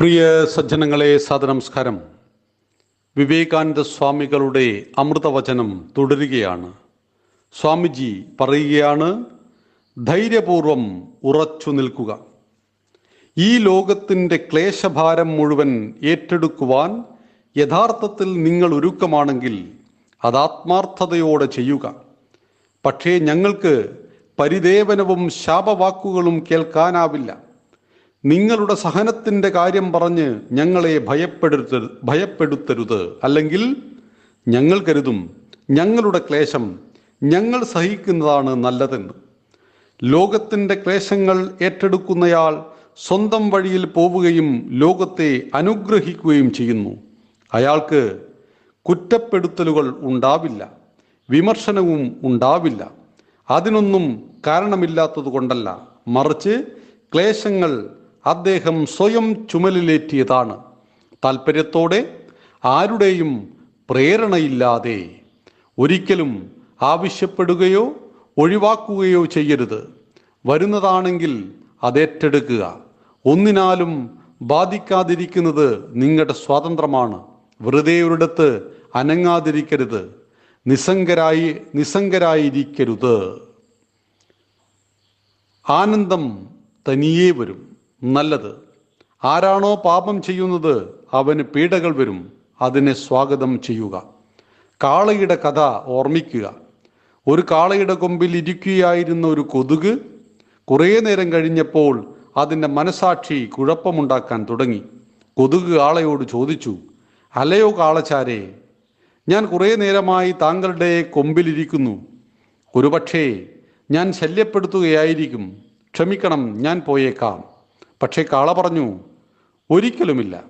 പ്രിയ സജ്ജനങ്ങളെ സദനമസ്കാരം വിവേകാനന്ദ സ്വാമികളുടെ അമൃതവചനം തുടരുകയാണ്. സ്വാമിജി പറയുകയാണ് ധൈര്യപൂർവം ഉറച്ചു നിൽക്കുക. ഈ ലോകത്തിന്റെ ക്ലേശഭാരം മുഴുവൻ ഏറ്റെടുക്കുവാൻ യഥാർത്ഥത്തിൽ നിങ്ങൾ ഒരുക്കമാണെങ്കിൽ അത് ആത്മാർത്ഥതയോടെ ചെയ്യുക. പക്ഷേ ഞങ്ങൾക്ക് പരിദേവനവും ശാപവാക്കുകളും കേൾക്കാനാവില്ല. നിങ്ങളുടെ സഹനത്തിന്റെ കാര്യം പറഞ്ഞ് ഞങ്ങളെ ഭയപ്പെടുത്ത ഭയപ്പെടുത്തരുത്. അല്ലെങ്കിൽ ഞങ്ങൾ കരുതും ഞങ്ങളുടെ ക്ലേശം ഞങ്ങൾ സഹിക്കുന്നതാണ് നല്ലതെന്ന്. ലോകത്തിന്റെ ക്ലേശങ്ങൾ ഏറ്റെടുക്കുന്നയാൾ സ്വന്തം വഴിയിൽ പോവുകയും ലോകത്തെ അനുഗ്രഹിക്കുകയും ചെയ്യുന്നു. അയാൾക്ക് കുറ്റപ്പെടുത്തലുകൾ ഉണ്ടാവില്ല വിമർശനവും ഉണ്ടാവില്ല. അതിനൊന്നും കാരണമില്ലാത്തത് കൊണ്ടല്ല മറിച്ച് ക്ലേശങ്ങൾ അദ്ദേഹം സ്വയം ചുമലിലേറ്റിയതാണ്. താൽപ്പര്യത്തോടെ ആരുടെയും പ്രേരണയില്ലാതെ ഒരിക്കലും ആവശ്യപ്പെടുകയോ ഒഴിവാക്കുകയോ ചെയ്യരുത്. വരുന്നതാണെങ്കിൽ അതേറ്റെടുക്കുക ഒന്നിനാലും ബാധിക്കാതിരിക്കുന്നത് നിങ്ങളുടെ സ്വാതന്ത്ര്യമാണ്. വെറുതെ ഒരിടത്ത് അനങ്ങാതിരിക്കരുത്. നിസ്സംഗരായി നിസ്സംഗരായിരിക്കരുത്. ആനന്ദം തനിയേ വരും. നല്ലത്. ആരാണോ പാപം ചെയ്യുന്നത് അവന് പീഡകൾ വരും. അതിനെ സ്വാഗതം ചെയ്യുക. കാളയുടെ കഥ ഓർമ്മിക്കുക. ഒരു കാളയുടെ കൊമ്പിൽ ഇരിക്കുകയായിരുന്ന ഒരു കൊതുക് കുറേ നേരം കഴിഞ്ഞപ്പോൾ അതിന്റെ മനസാക്ഷി കുഴപ്പമുണ്ടാക്കാൻ തുടങ്ങി. കൊതുക് കാളയോട് ചോദിച്ചു അലയോ കാളച്ചാരെ ഞാൻ കുറേ നേരമായി താങ്കളുടെ കൊമ്പിലിരിക്കുന്നു. ഒരുപക്ഷേ ഞാൻ ശല്യപ്പെടുത്തുകയായിരിക്കും. ക്ഷമിക്കണം ഞാൻ പോയേക്കാം. പക്ഷേ കാള പറഞ്ഞു ഒരിക്കലുമില്ല.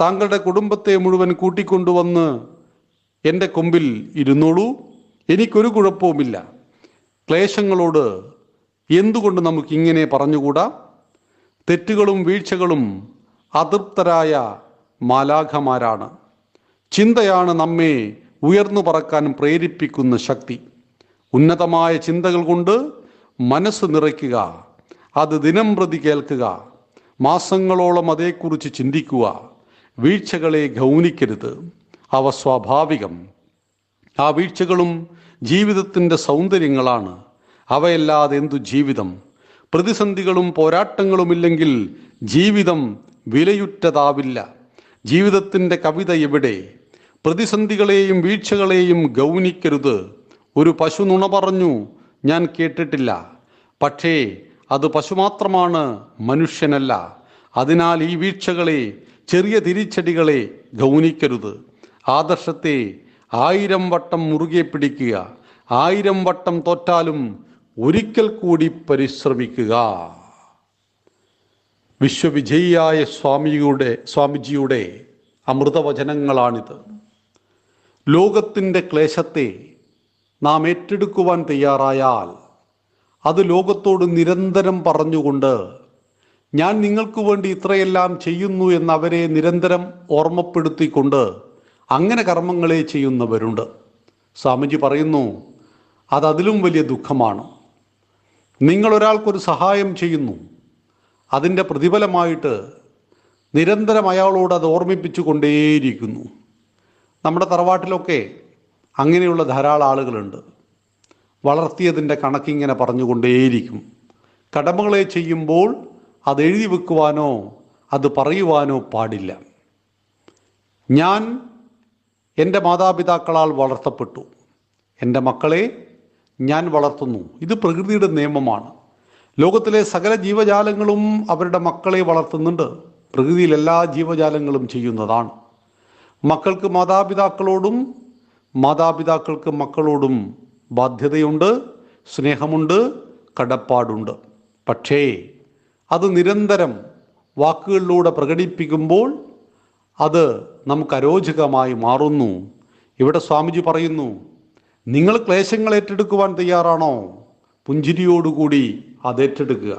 താങ്കളുടെ കുടുംബത്തെ മുഴുവൻ കൂട്ടിക്കൊണ്ടുവന്ന് എന്റെ കൊമ്പിൽ ഇരുന്നോളൂ. എനിക്കൊരു കുഴപ്പവുമില്ല. ക്ലേശങ്ങളോട് എന്തുകൊണ്ട് നമുക്കിങ്ങനെ പറഞ്ഞുകൂടാ? തെറ്റുകളും വീഴ്ചകളും അതൃപ്തരായ മാലാഖമാരാണ്. ചിന്തയാണ് നമ്മെ ഉയർന്നു പറക്കാൻ പ്രേരിപ്പിക്കുന്ന ശക്തി. ഉന്നതമായ ചിന്തകൾ കൊണ്ട് മനസ്സ് നിറയ്ക്കുക അത് ദിനം പ്രതി കേൾക്കുക മാസങ്ങളോളം അതേക്കുറിച്ച് ചിന്തിക്കുക വീഴ്ചകളെ ഗൗനിക്കരുത്. അവ സ്വാഭാവികം. ആ വീഴ്ചകളും ജീവിതത്തിന്റെ സൗന്ദര്യങ്ങളാണ്. അവയല്ലാതെ എന്തു ജീവിതം? പ്രതിസന്ധികളും പോരാട്ടങ്ങളുമില്ലെങ്കിൽ ജീവിതം വിലയുറ്റതാവില്ല. ജീവിതത്തിന്റെ കവിത എവിടെ? പ്രതിസന്ധികളെയും വീഴ്ചകളെയും ഗൗനിക്കരുത്. ഒരു പശു നുണ പറഞ്ഞു ഞാൻ കേട്ടിട്ടില്ല. പക്ഷേ അത് പശു മാത്രമാണ് മനുഷ്യനല്ല. അതിനാൽ ഈ വീഴ്ചകളെ ചെറിയ തിരിച്ചടികളെ ഗൗനിക്കരുത്. ആദർശത്തെ ആയിരം വട്ടം മുറുകെ പിടിക്കുക. ആയിരം വട്ടം തോറ്റാലും ഒരിക്കൽ കൂടി പരിശ്രമിക്കുക. വിശ്വവിജയിയായ സ്വാമിയുടെ സ്വാമിജിയുടെ അമൃതവചനങ്ങളാണിത്. ലോകത്തിന്റെ ക്ലേശത്തെ നാം ഏറ്റെടുക്കുവാൻ തയ്യാറായാൽ അത് ലോകത്തോട് നിരന്തരം പറഞ്ഞുകൊണ്ട് ഞാൻ നിങ്ങൾക്ക് വേണ്ടി ഇത്രയെല്ലാം ചെയ്യുന്നു എന്ന് അവരെ നിരന്തരം ഓർമ്മപ്പെടുത്തിക്കൊണ്ട് അങ്ങനെ കർമ്മങ്ങളെ ചെയ്യുന്നവരുണ്ട്. സ്വാമിജി പറയുന്നു അതതിലും വലിയ ദുഃഖമാണ്. നിങ്ങൾ ഒരാൾക്കൊരു സഹായം ചെയ്യുന്നു. അതിന്റെ പ്രതിഫലമായിട്ട് നിരന്തരം അയാളോട് അത് ഓർമ്മിപ്പിച്ചു കൊണ്ടേയിരിക്കുന്നു നമ്മുടെ തറവാട്ടിലൊക്കെ അങ്ങനെയുള്ള ധാരാളം ആളുകളുണ്ട്. വളർത്തിയതിന്റെ കണക്കിങ്ങനെ പറഞ്ഞുകൊണ്ടേയിരിക്കും. കടമകളെ ചെയ്യുമ്പോൾ അത് എഴുതി വെക്കുവാനോ അത് പറയുവാനോ പാടില്ല. ഞാൻ എന്റെ മാതാപിതാക്കളാൽ വളർത്തപ്പെട്ടു. എന്റെ മക്കളെ ഞാൻ വളർത്തുന്നു. ഇത് പ്രകൃതിയുടെ നിയമമാണ്. ലോകത്തിലെ സകല ജീവജാലങ്ങളും അവരുടെ മക്കളെ വളർത്തുന്നുണ്ട്. പ്രകൃതിയിൽ എല്ലാ ജീവജാലങ്ങളും ചെയ്യുന്നതാണ്. മക്കൾക്ക് മാതാപിതാക്കളോടും മാതാപിതാക്കൾക്ക് മക്കളോടും ബാധ്യതയുണ്ട് സ്നേഹമുണ്ട് കടപ്പാടുണ്ട്. പക്ഷേ അത് നിരന്തരം വാക്കുകളിലൂടെ പ്രകടിപ്പിക്കുമ്പോൾ അത് നമുക്ക് അരോചകമായി മാറുന്നു. ഇവിടെ സ്വാമിജി പറയുന്നു നിങ്ങൾ ക്ലേശങ്ങൾ ഏറ്റെടുക്കുവാൻ തയ്യാറാണോ? പുഞ്ചിരിയോടുകൂടി അത് ഏറ്റെടുക്കുക.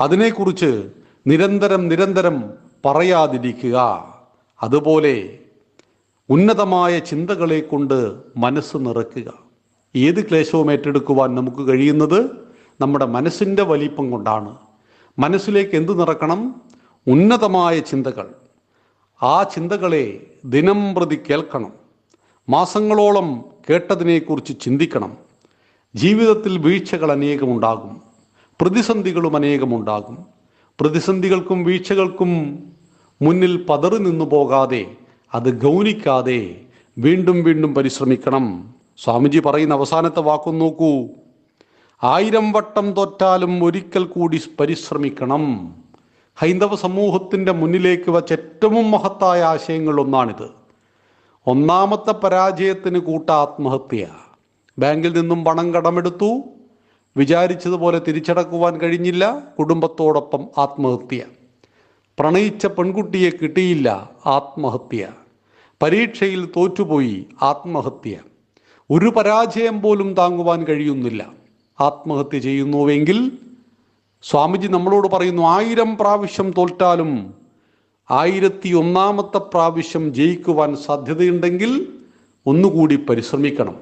അതിനെക്കുറിച്ച് നിരന്തരം നിരന്തരം പറയാതിരിക്കുക. അതുപോലെ ഉന്നതമായ ചിന്തകളെ കൊണ്ട് മനസ്സ് നിറയ്ക്കുക. ഏത് ക്ലേശവും ഏറ്റെടുക്കുവാൻ നമുക്ക് കഴിയുന്നത് നമ്മുടെ മനസ്സിന്റെ വലിപ്പം കൊണ്ടാണ്. മനസ്സിലേക്ക് എന്ത് നിറക്കണം? ഉന്നതമായ ചിന്തകൾ. ആ ചിന്തകളെ ദിനം പ്രതി കേൾക്കണം. മാസങ്ങളോളം കേട്ടതിനെക്കുറിച്ച് ചിന്തിക്കണം. ജീവിതത്തിൽ വീഴ്ചകൾ അനേകമുണ്ടാകും പ്രതിസന്ധികളും അനേകമുണ്ടാകും പ്രതിസന്ധികൾക്കും വീഴ്ചകൾക്കും മുന്നിൽ പതറി നിന്നു പോകാതെ അത് ഗൗനിക്കാതെ വീണ്ടും വീണ്ടും പരിശ്രമിക്കണം. സ്വാമിജി പറയുന്ന അവസാനത്തെ വാക്കും നോക്കൂ. ആയിരം വട്ടം തോറ്റാലും ഒരിക്കൽ കൂടി പരിശ്രമിക്കണം. ഹൈന്ദവ സമൂഹത്തിന്റെ മുന്നിലേക്ക് വച്ച ഏറ്റവും മഹത്തായ ആശയങ്ങൾ ഒന്നാണിത് ഒന്നാമത്തെ പരാജയത്തിന് കൂട്ട ആത്മഹത്യ. ബാങ്കിൽ നിന്നും പണം കടമെടുത്തു. വിചാരിച്ചതുപോലെ തിരിച്ചടക്കുവാൻ കഴിഞ്ഞില്ല. കുടുംബത്തോടൊപ്പം ആത്മഹത്യ. പ്രണയിച്ച പെൺകുട്ടിയെ കിട്ടിയില്ല ആത്മഹത്യ. പരീക്ഷയിൽ തോറ്റുപോയി ആത്മഹത്യ. ഒരു പരാജയം പോലും താങ്ങുവാൻ കഴിയുന്നില്ല. ആത്മഹത്യ ചെയ്യുന്നുവെങ്കിൽ സ്വാമിജി നമ്മളോട് പറയുന്നു ആയിരം പ്രാവശ്യം തോൽറ്റാലും ആയിരത്തി ഒന്നാമത്തെ പ്രാവശ്യം ജയിക്കുവാൻ സാധ്യതയുണ്ടെങ്കിൽ ഒന്നുകൂടി പരിശ്രമിക്കണം.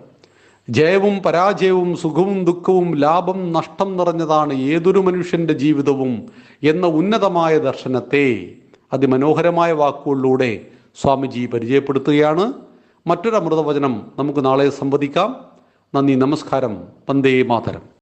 ജയവും പരാജയവും സുഖവും ദുഃഖവും ലാഭം നഷ്ടം നിറഞ്ഞതാണ് ഏതൊരു മനുഷ്യന്റെ ജീവിതവും എന്ന ഉന്നതമായ ദർശനത്തെ അതിമനോഹരമായ വാക്കുകളിലൂടെ സ്വാമിജി പരിചയപ്പെടുത്തുകയാണ്. മറ്റൊരു അമൃതവചനം നമുക്ക് നാളെ സംവദിക്കാം. നന്ദി നമസ്കാരം. വന്ദേ മാതരം.